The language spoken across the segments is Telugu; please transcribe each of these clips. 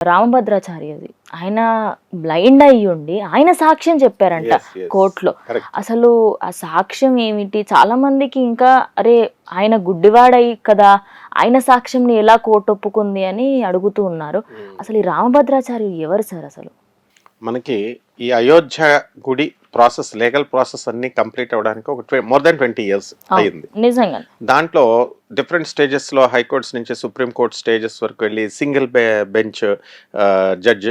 రామభద్రాచార్యది. ఆయన బ్లైండ్ అయ్యి ఉండి ఆయన సాక్ష్యం చెప్పారంట. కోర్టులో. అసలు ఆ సాక్ష్యం ఏమిటి? చాలా మందికి ఇంకా అరే ఆయన గుడ్డివాడయి కదా ఆయన సాక్ష్యంని ఎలా కోర్టు ఒప్పుకుంది అని అడుగుతూ ఉన్నారు. అసలు ఈ రామభద్రాచార్యులు ఎవరు సార్ అసలు? మనకి ఈ అయోధ్య గుడి ప్రాసెస్ లీగల్ ప్రాసెస్ అన్ని కంప్లీట్ అవ్వడానికి ఒక మోర్ దాన్ ట్వంటీ ఇయర్స్ అయింది నిజంగా. దాంట్లో డిఫరెంట్ స్టేజెస్లో హైకోర్ట్స్ నుంచి సుప్రీం కోర్ట్ స్టేజెస్ వరకు వెళ్ళి సింగిల్ బెంచ్ జడ్జ్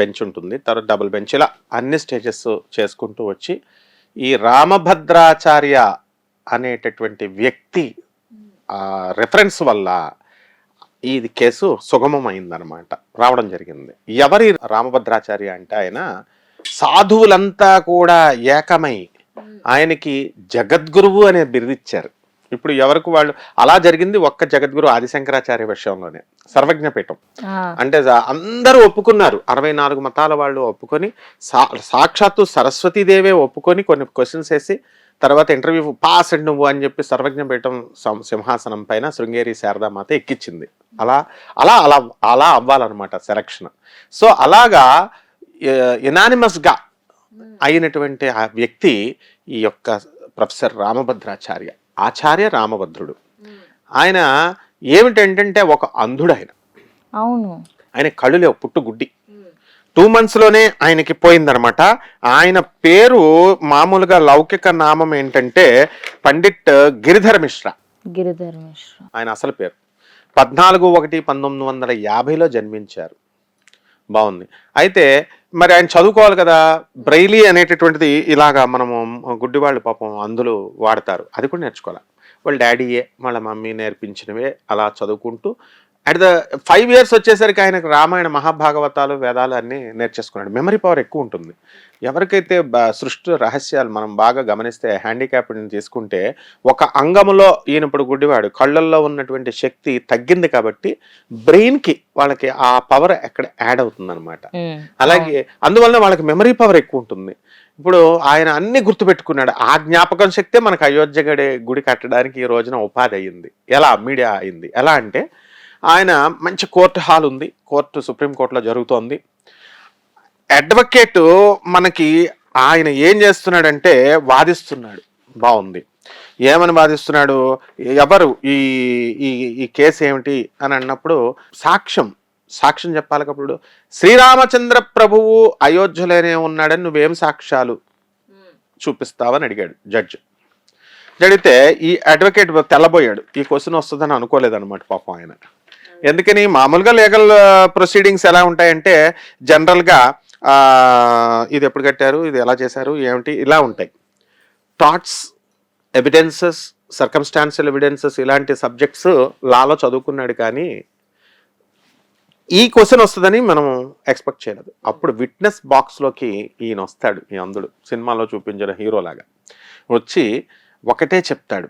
బెంచ్ ఉంటుంది. తర్వాత డబుల్ బెంచ్ ఇలా అన్ని స్టేజెస్ చేసుకుంటూ వచ్చి ఈ రామభద్రాచార్య అనేటటువంటి వ్యక్తి రెఫరెన్స్ వల్ల ఇది కేసు సుగమమైందనమాట రావడం జరిగింది. ఎవరి రామభద్రాచార్య అంటే ఆయన సాధువులంతా కూడా ఏకమై ఆయనకి జగద్గురువు అనే బిరుదిచ్చారు. ఇప్పుడు ఎవరికి వాళ్ళు అలా జరిగింది ఒక్క జగద్గురు ఆదిశంకరాచార్య విషయంలోనే సర్వజ్ఞపీఠం. అంటే అందరూ ఒప్పుకున్నారు. అరవై నాలుగు మతాల వాళ్ళు ఒప్పుకొని సా సాక్షాత్తు సరస్వతీదేవే ఒప్పుకొని కొన్ని క్వశ్చన్స్ వేసి తర్వాత ఇంటర్వ్యూ పాస్ అండ్ నువ్వు అని చెప్పి సర్వజ్ఞపీఠం సింహాసనం పైన శృంగేరి శారదామాత ఎక్కించింది అలా అలా అలా అలా అవ్వాలన్నమాట సెలక్షన్. సో అలాగా గా అయినటువంటి ఆ వ్యక్తి ఈ యొక్క ప్రొఫెసర్ రామభద్రాచార్య ఆచార్య రామభద్రుడు. ఆయన ఏమిటంటే ఒక అంధుడు ఆయన అవును. ఆయన కళ్ళు లేవు పుట్టు గుడ్డి టూ మంత్స్లోనే ఆయనకి పోయిందనమాట. ఆయన పేరు మామూలుగా లౌకిక నామం ఏంటంటే పండిట్ గిరిధర్ మిశ్రా. గిరిధర్ మిశ్రా. ఆయన అసలు పేరు. పద్నాలుగు ఒకటి పంతొమ్మిది వందల యాభైలో జన్మించారు. బాగుంది. అయితే మరి ఆయన చదువుకోవాలి కదా. బ్రైలీ అనేటటువంటిది ఇలాగా మనము గుడ్డివాళ్ళు పాపం అందులో వాడతారు. అది కూడా నేర్చుకోవాలి. వాళ్ళ డాడీయే వాళ్ళ మమ్మీ నేర్పించినవే అలా చదువుకుంటూ అట్ ద ఫైవ్ ఇయర్స్ వచ్చేసరికి ఆయనకు రామాయణ మహాభాగవతాలు వేదాలు అన్నీ నేర్చేసుకున్నాడు. మెమరీ పవర్ ఎక్కువ ఉంటుంది. ఎవరికైతే సృష్టి రహస్యాలు మనం బాగా గమనిస్తే హ్యాండిక్యాప్డ్ని తీసుకుంటే ఒక అంగములో ఈయన ఇప్పుడు గుడ్డివాడు. కళ్ళల్లో ఉన్నటువంటి శక్తి తగ్గింది కాబట్టి బ్రెయిన్కి వాళ్ళకి ఆ పవర్ ఎక్కడ యాడ్ అవుతుంది ఉమ్, అలాగే అందువల్ల వాళ్ళకి మెమరీ పవర్ ఎక్కువ ఉంటుంది. ఇప్పుడు ఆయన అన్ని గుర్తుపెట్టుకున్నాడు. ఆ జ్ఞాపకం శక్తే మనకు అయోధ్య గడి గుడి కట్టడానికి ఈ రోజున ఉపాధి అయ్యింది. ఎలా? మీడియా అయింది. ఎలా అంటే ఆయన మంచి కోర్టు హాల్ ఉంది. కోర్టు సుప్రీంకోర్టులో జరుగుతోంది. అడ్వకేట్ మనకి ఆయన ఏం చేస్తున్నాడంటే వాదిస్తున్నాడు. బాగుంది. ఏమని వాదిస్తున్నాడు? ఎవరు ఈ ఈ ఈ కేసు ఏమిటి అని అన్నప్పుడు సాక్ష్యం సాక్ష్యం చెప్పాలి కప్పుడు శ్రీరామచంద్ర ప్రభువు అయోధ్యలోనే ఉన్నాడని నువ్వేం సాక్ష్యాలు చూపిస్తావని అడిగాడు జడ్జ్. అడిగితే ఈ అడ్వకేట్ తెల్లబోయాడు. ఈ క్వశ్చన్ వస్తుందని అనుకోలేదన్నమాట పాపం ఆయన. ఎందుకని మామూలుగా లీగల్ ప్రొసీడింగ్స్ uh, ఎలా ఉంటాయంటే జనరల్గా ఇది ఎప్పుడు కట్టారు ఇది ఎలా చేశారు ఏమిటి ఇలా ఉంటాయి. థాట్స్ ఎవిడెన్సెస్ సర్కమ్స్టాన్షియల్ ఎవిడెన్సెస్ ఇలాంటి సబ్జెక్ట్స్ లాలో చదువుకున్నాడు కానీ ఈ క్వశ్చన్ వస్తుందని మనం ఎక్స్పెక్ట్ చేయలేదు. అప్పుడు విట్నెస్ బాక్స్లోకి ఈయన వస్తాడు ఈ అందుడు సినిమాలో చూపించిన హీరోలాగా వచ్చి ఒకటే చెప్తాడు.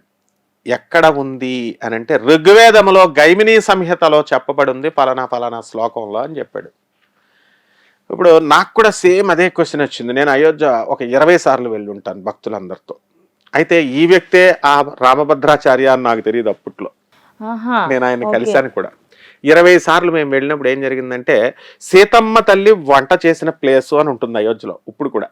ఎక్కడ ఉంది అని అంటే ఋగ్వేదములో గైమినీ సంహితలో చెప్పబడి ఉంది పలానా పలానా శ్లోకంలో అని చెప్పాడు. ఇప్పుడు నాకు కూడా సేమ్ అదే క్వశ్చన్ వచ్చింది. నేను అయోధ్య ఒక ఇరవై సార్లు వెళ్ళి ఉంటాను భక్తులందరితో. అయితే ఈ వ్యక్తే ఆ రామభద్రాచార్య అని నాకు తెలియదు అప్పట్లో. నేను ఆయన. కలిశాను కూడా. ఇరవై సార్లు మేము వెళ్ళినప్పుడు ఏం జరిగిందంటే సీతమ్మ తల్లి వంట చేసిన ప్లేస్ అని ఉంటుంది అయోధ్యలో ఇప్పుడు కూడా.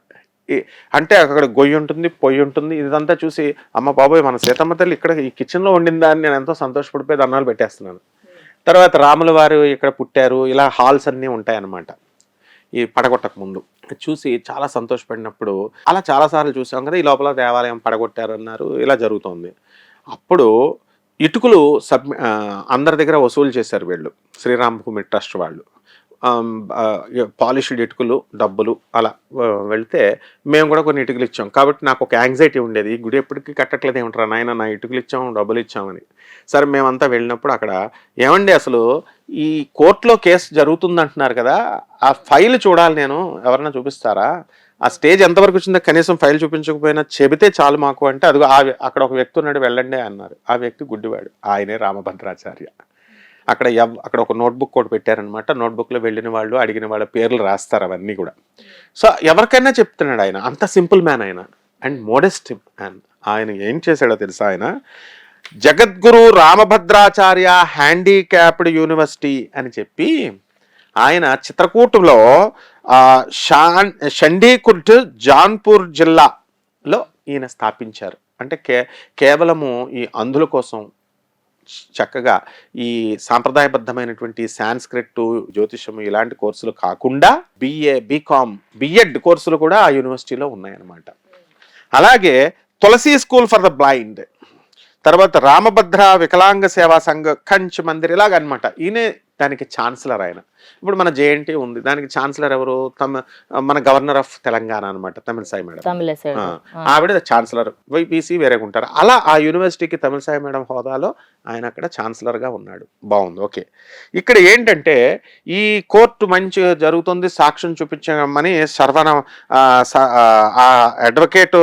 అంటే అక్కడ గొయ్యి ఉంటుంది పొయ్యి ఉంటుంది. ఇదంతా చూసి అమ్మ బాబోయ్ మన సీతమ్మ తల్లి ఇక్కడ ఈ కిచెన్లో వండిందా? అని నేను ఎంతో సంతోషపడిపోయి దండాలు పెట్టేస్తున్నాను. తర్వాత రాముల వారు ఇక్కడ పుట్టారు. ఇలా హాల్స్ అన్నీ ఉంటాయన్నమాట. ఈ పడగొట్టక ముందు. చూసి చాలా సంతోషపడినప్పుడు అలా చాలాసార్లు చూసాం కదా ఈ లోపల దేవాలయం పడగొట్టారు అన్నారు. ఇలా జరుగుతోంది. అప్పుడు ఇటుకలు సబ్ అందరి దగ్గర వసూలు చేశారు వీళ్ళు. శ్రీరామ్ భూమి ట్రస్ట్ వాళ్ళు. పాలిష్డ్ ఇటుకలు డబ్బులు అలా వెళ్తే మేము కూడా కొన్ని ఇటుకలు ఇచ్చాం. కాబట్టి నాకు ఒక యాంగ్జైటీ ఉండేది. ఈ గుడి ఎప్పటికీ కట్టట్లేదు. ఏమంటారా నాయన నా ఇటుకలు ఇచ్చాం డబ్బులు ఇచ్చామని. సరే మేమంతా వెళ్ళినప్పుడు అక్కడ ఏమండి అసలు ఈ కోర్టులో కేసు జరుగుతుంది అంటున్నారు కదా ఆ ఫైల్ చూడాలి నేను. ఎవరన్నా చూపిస్తారా? ఆ స్టేజ్ ఎంతవరకు వచ్చిందో కనీసం ఫైల్ చూపించకపోయినా చెబితే చాలు మాకు అంటే అది ఆ అక్కడ ఒక వ్యక్తి ఉన్నాడు వెళ్ళండి అన్నారు. ఆ వ్యక్తి గుడ్డివాడు. ఆయనే రామభద్రాచార్య. అక్కడ ఎవ్ అక్కడ ఒక నోట్బుక్ కూడా పెట్టారనమాట నోట్బుక్లో వెళ్ళిన వాళ్ళు అడిగిన వాళ్ళ పేర్లు రాస్తారు అవన్నీ కూడా. సో ఎవరికైనా చెప్తున్నాడు ఆయన. అంత సింపుల్ మ్యాన్ ఆయన. And modest man. ఆయన ఏం చేశాడో తెలుసా ఆయన? జగద్గురు రామభద్రాచార్య హ్యాండిక్యాప్డ్ యూనివర్సిటీ అని చెప్పి ఆయన చిత్రకూటులో షాన్ షండీకుర్ట్ జాన్పూర్ జిల్లాలో ఈయన స్థాపించారు. అంటే కే కేవలము ఈ అంధుల కోసం చక్కగా ఈ సాంప్రదాయబద్ధమైనటువంటి సాంస్క్రిట్ జ్యోతిషం ఇలాంటి కోర్సులు కాకుండా బిఏ బీకామ్ బిఎడ్ కోర్సులు కూడా ఆ యూనివర్సిటీలో ఉన్నాయన్నమాట. అలాగే Tulsi school for the blind తర్వాత రామభద్ర వికలాంగ సేవా సంఘ కంచ్ మందిర్ ఇలాగనమాట ఈయనే దానికి ఛాన్సలర్ ఆయన. ఇప్పుడు మన జేఎన్టీ ఉంది. దానికి ఛాన్సలర్ ఎవరు? తమ మన గవర్నర్ ఆఫ్ తెలంగాణ అనమాట తమిళసాయి మేడం. ఆవిడ ఛాన్సలర్ వైపీసీ వేరేగా ఉంటారు. అలా ఆ యూనివర్సిటీకి తమిళసాయి మేడం హోదాలో ఆయన అక్కడ ఛాన్సలర్గా ఉన్నాడు. బాగుంది. ఓకే. ఇక్కడ ఏంటంటే ఈ కోర్టు మంచి జరుగుతుంది సాక్ష్యం చూపించమని సర్వన ఆ, అడ్వకేట్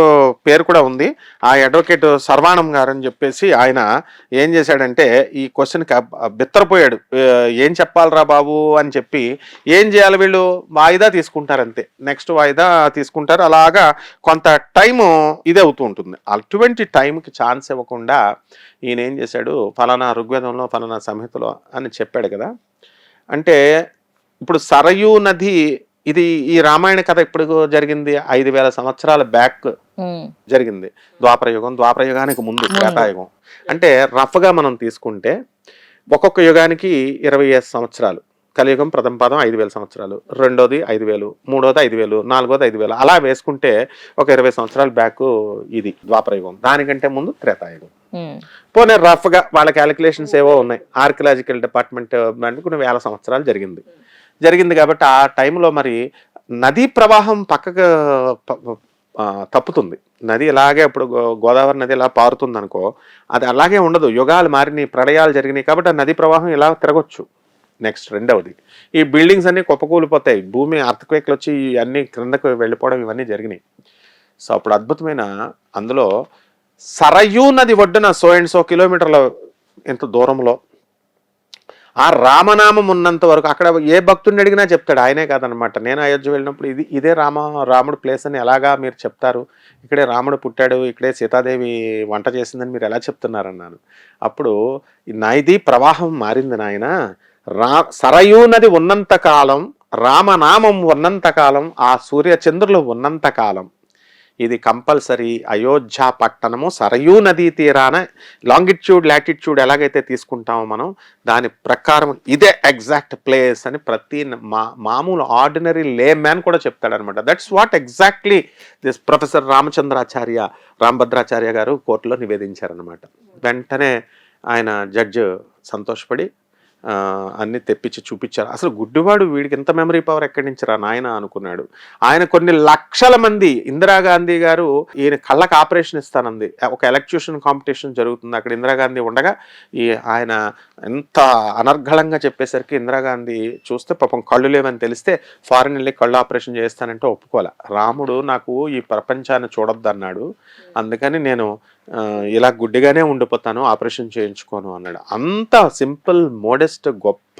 పేరు కూడా ఉంది. ఆ అడ్వకేట్ సర్వాణం గారు అని చెప్పేసి ఆయన ఏం చేశాడంటే ఈ క్వశ్చన్కి బిత్తరపోయాడు. ఏం చెప్పాలరా బాబు అని చెప్పి ఏం చేయాలి వీళ్ళు? వాయిదా తీసుకుంటారు అంతే నెక్స్ట్ వాయిదా తీసుకుంటారు. అలాగా కొంత టైము ఇదే అవుతూ ఉంటుంది. అటువంటి టైంకి ఛాన్స్ ఇవ్వకుండా ఈయన ఏం చేశాడు? ఫలానా ఋగ్వేదంలో ఫలానా సంహితలో అని చెప్పాడు కదా. అంటే ఇప్పుడు సరయూ నది ఇది ఈ రామాయణ కథ ఇప్పుడు జరిగింది? ఐదు వేల సంవత్సరాల బ్యాక్ జరిగింది. ద్వాపరయుగం ద్వాపరయుగానికి ముందు త్రేతాయుగం అంటే రఫ్గా మనం తీసుకుంటే ఒక్కొక్క యుగానికి ఇరవై సంవత్సరాలు. కలియుగం ప్రథమ పాదం ఐదు వేల సంవత్సరాలు రెండోది ఐదు వేలు మూడోది ఐదు వేలు నాలుగోది ఐదు వేలు అలా వేసుకుంటే ఒక ఇరవై సంవత్సరాల బ్యాక్ ఇది ద్వాపరయుగం. దానికంటే ముందు త్రేతాయుగం. పోనీ రఫ్గా వాళ్ళ క్యాలిక్యులేషన్స్ ఏవో ఉన్నాయి. ఆర్కియలాజికల్ డిపార్ట్మెంట్ అంటే కొన్ని వేల సంవత్సరాలు జరిగింది. జరిగింది కాబట్టి ఆ టైంలో మరి నదీ ప్రవాహం పక్కకు తప్పుతుంది. నది ఇలాగే ఇప్పుడు గోదావరి నది ఇలా పారుతుంది అనుకో అది అలాగే ఉండదు. యుగాలు మారినాయి ప్రళయాలు జరిగినాయి కాబట్టి ఆ నదీ ప్రవాహం ఇలా తిరగొచ్చు. నెక్స్ట్ రెండవది. ఈ బిల్డింగ్స్ అన్నీ కుప్పకూలిపోతాయి. భూమి అర్థక్వేక్లు వచ్చి అన్నీ క్రిందకు వెళ్ళిపోవడం ఇవన్నీ జరిగినాయి. సో అప్పుడు అద్భుతమైన అందులో సరయూ నది ఒడ్డున సో అండ్ సో కిలోమీటర్ల ఇంత దూరంలో ఆ రామనామం ఉన్నంత వరకు అక్కడ ఏ భక్తుడిని అడిగినా చెప్తాడు. ఆయనే కాదనమాట. నేను అయోధ్య వెళ్ళినప్పుడు ఇది ఇదే రామ రాముడు ప్లేస్ అని ఎలాగా మీరు చెప్తారు? ఇక్కడే రాముడు పుట్టాడు ఇక్కడే సీతాదేవి వంట చేసిందని మీరు ఎలా చెప్తున్నారన్నాను. అప్పుడు ఈ నది ప్రవాహం మారింది నాయన. రా సరయూ నది ఉన్నంత కాలం రామనామం ఉన్నంతకాలం ఆ సూర్య ఉన్నంతకాలం ఉన్నంత కాలం. ఇది కంపల్సరీ అయోధ్య పట్టణము సరయూ నదీ తీరాన లాంగిట్యూడ్ లాటిట్యూడ్ ఎలాగైతే తీసుకుంటామో మనం దాని ప్రకారం ఇదే ఎగ్జాక్ట్ ప్లేస్ అని ప్రతి మా మామూలు ఆర్డినరీ లే మ్యాన్ కూడా చెప్తాడనమాట that's what exactly this professor Ramachandracharya Rambhadracharya garu కోర్టులో నివేదించారనమాట వెంటనే ఆయన జడ్జ్ సంతోషపడి అన్ని తెప్పించి చూపించారు. అసలు గుడ్డివాడు వీడికి ఎంత మెమరీ పవర్ ఎక్కడి నుంచి రా నాయన అనుకున్నాడు. ఆయన కొన్ని లక్షల మంది ఇందిరాగాంధీ గారు ఈయన కళ్ళకు ఆపరేషన్ ఇస్తానంది. ఒక ఎలక్ట్యూషన్ కాంపిటీషన్ జరుగుతుంది. అక్కడ ఇందిరాగాంధీ ఉండగా ఈ ఆయన ఎంత అనర్ఘళంగా చెప్పేసరికి ఇందిరాగాంధీ చూస్తే పాపం కళ్ళు లేవని తెలిస్తే ఫారెన్ వెళ్ళి కళ్ళు ఆపరేషన్ చేస్తానంటే ఒప్పుకోలే రాముడు నాకు ఈ ప్రపంచాన్ని చూడొద్దు అన్నాడు అందుకని నేను ఇలా గుడ్డిగానే ఉండిపోతాను ఆపరేషన్ చేయించుకోను అన్నాడు. అంత సింపుల్ మోడెస్ట్ గొప్ప